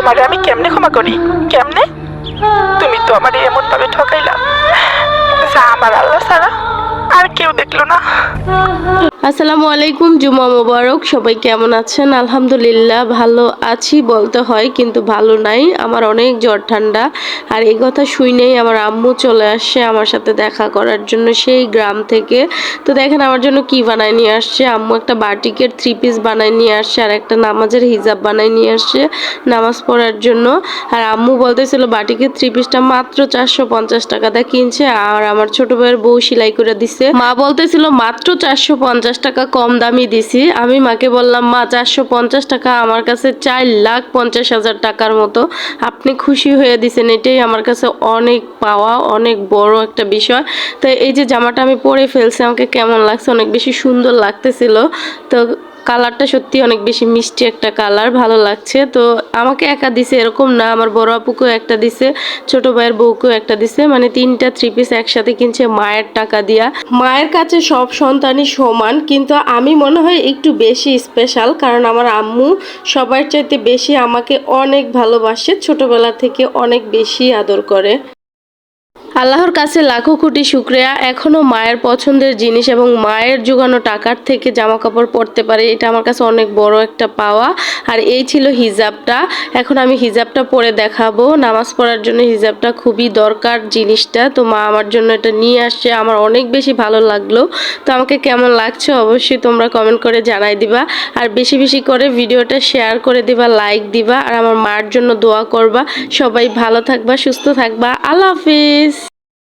তোমারে আমি কেমনে ক্ষমা করি? কেমনে? তুমি তো আমার এমন ভাবে ঠকাইলা। যা আমার আল্লাহ ছাড়া আর কেউ দেখল না। আসসালামু আলাইকুম, জুমা মোবারক। সবাই কেমন আছেন? আলহামদুলিল্লাহ, ভালো আছি বলতে হয়, কিন্তু ভালো নাই। আমার অনেক জ্বর ঠান্ডা। আর এই কথা শুনেই আমার আম্মু চলে আসছে আমার সাথে দেখা করার জন্য সেই গ্রাম থেকে। তো দেখেন আমার জন্য কি বানায় নিয়ে আসছে? আম্মু একটা বাটিকের থ্রি পিস বানায় নিয়ে আসছে আর একটা নামাজের হিজাব বানায় নিয়ে আসছে নামাজ পড়ার জন্য। আর আম্মু বলতেছিল, বাটিকের থ্রি পিসটা মাত্র চারশো পঞ্চাশ টাকাতে কিনছে। আর আমার ছোট ভাইয়ের বউ সেলাই করে দিছে। মা বলতেছিল, মাত্র চারশো পঞ্চাশ টাকা কম দামি দিছি। আমি মাকে বললাম, মা, চারশো পঞ্চাশ টাকা আমার কাছে চার লাখ পঞ্চাশ হাজার টাকার মতো। আপনি খুশি হয়ে দিছেন, এটাই আমার কাছে অনেক পাওয়া, অনেক বড় একটা বিষয়। তো এই যে জামাটা আমি পরে ফেলছি, আমাকে কেমন লাগছে? অনেক বেশি সুন্দর লাগতেছিল। তো কালারটা সত্যি অনেক বেশি মিষ্টি একটা কালার, ভালো লাগছে। তো আমাকে একা দিছে এরকম না, আমার বড় আপুকেও একটা দিছে, ছোট ভাইয়ের বউকেও একটা দিছে। মানে তিনটা থ্রি পিস একসাথে কিনছে মায়ের টাকা দিয়া। মায়ের কাছে সব সন্তানই সমান, কিন্তু আমি মনে হয় একটু বেশি স্পেশাল কারণ আমার আম্মু সবার চাইতে বেশি আমাকে অনেক ভালোবাসে, ছোটবেলা থেকে অনেক বেশি আদর করে। আল্লাহর কাছে লাখো কোটি শুক্রিয়া। এখনও মায়ের পছন্দের জিনিস এবং মায়ের জোগানো টাকার থেকে জামা কাপড় পরতে পারে, এটা আমার কাছে অনেক বড় একটা পাওয়া। আর এই ছিল হিজাবটা। এখন আমি হিজাবটা পরে দেখাবো। নামাজ পড়ার জন্য হিজাবটা খুবই দরকার জিনিসটা। তো মা আমার জন্য এটা নিয়ে আসছে। আমার অনেক বেশি ভালো লাগল। তো আমাকে কেমন লাগছে অবশ্যই তোমরা কমেন্ট করে জানাই দিবা। আর বেশি বেশি করে ভিডিওটা শেয়ার করে দিবা লাইক দিবা। আর আমার মার জন্য দোয়া করবা। সবাই ভালো থাকবা, সুস্থ থাকবা। আল্লাহ হাফিজ।